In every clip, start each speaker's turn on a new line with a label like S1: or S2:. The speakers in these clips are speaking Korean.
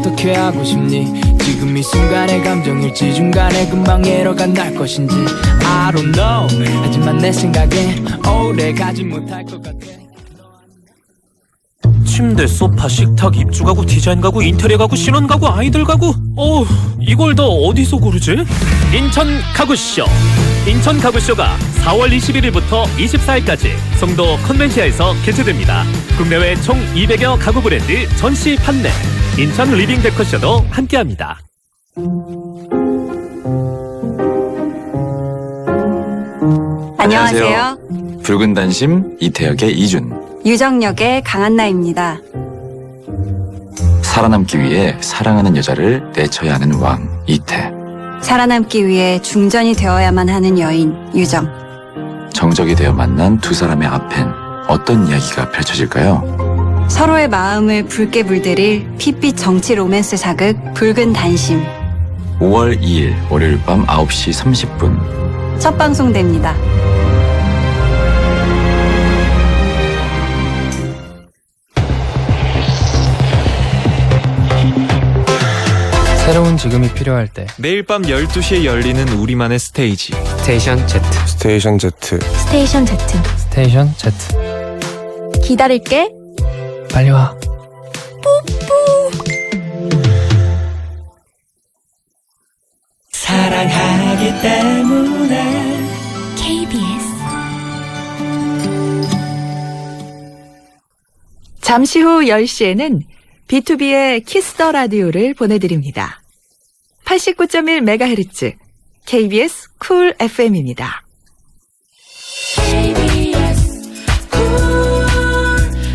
S1: 어떻게 하고 싶니? 지금 이 순간의 감정일지 중간에 금방 예로가 날 것인지. I don't know. 하지만 내 생각엔 오래 가지 못할 것 같아
S2: 침대, 소파, 식탁, 입주 가구, 디자인 가구, 인테리어 가구, 신혼 가구, 아이들 가구. 어, 이걸 다 어디서 고르지? 인천 가구쇼. 인천 가구쇼가 4월 21일부터 24일까지 송도 컨벤시아에서 개최됩니다. 국내외 총 200여 가구 브랜드 전시 판매. 인천 리빙 데코쇼도 함께합니다.
S3: 안녕하세요.
S4: 붉은 단심 이태혁의 이준
S3: 유정역의 강한나입니다.
S4: 살아남기 위해 사랑하는 여자를 내쳐야 하는 왕 이태
S3: 살아남기 위해 중전이 되어야만 하는 여인 유정.
S4: 정적이 되어 만난 두 사람의 앞엔 어떤 이야기가 펼쳐질까요?
S3: 서로의 마음을 붉게 물들일 핏빛 정치 로맨스 사극 붉은 단심.
S4: 5월 2일 월요일 밤 9시 30분
S3: 첫 방송됩니다.
S1: 새로운 지금이 필요할 때.
S5: 매일 밤 12시에 열리는 우리만의 스테이지.
S1: 스테이션 Z.
S6: 스테이션 Z.
S7: 스테이션 Z.
S1: 스테이션 Z.
S7: 기다릴게.
S1: 빨리 와. 사랑하기 때문에.
S7: KBS
S8: 잠시 후 10시에는 B2B의 키스터 라디오를 보내드립니다. 89.1MHz KBS 쿨 FM입니다.
S7: KBS 쿨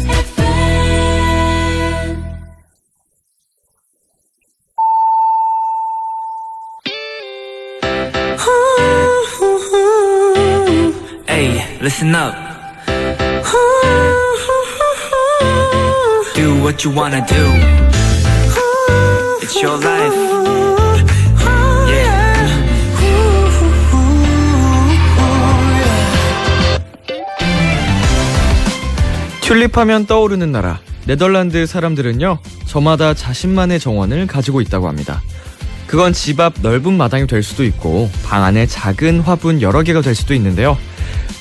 S7: FM
S1: Hey, listen up. Do what you wanna do. It's your life.
S5: 튤립하면 떠오르는 나라 네덜란드 사람들은요 저마다 자신만의 정원을 가지고 있다고 합니다. 그건 집 앞 넓은 마당이 될 수도 있고 방 안에 작은 화분 여러 개가 될 수도 있는데요.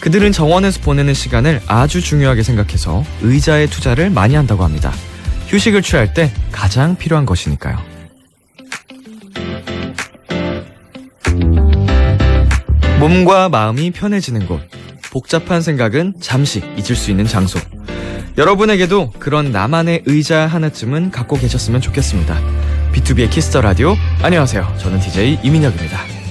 S5: 그들은 정원에서 보내는 시간을 아주 중요하게 생각해서 의자에 투자를 많이 한다고 합니다. 휴식을 취할 때 가장 필요한 것이니까요. 몸과 마음이 편해지는 곳. 복잡한 생각은 잠시 잊을 수 있는 장소 여러분에게도 그런 나만의 의자 하나쯤은 갖고 계셨으면 좋겠습니다. B2B의 키스터 라디오. 안녕하세요. 저는 DJ 이민혁입니다.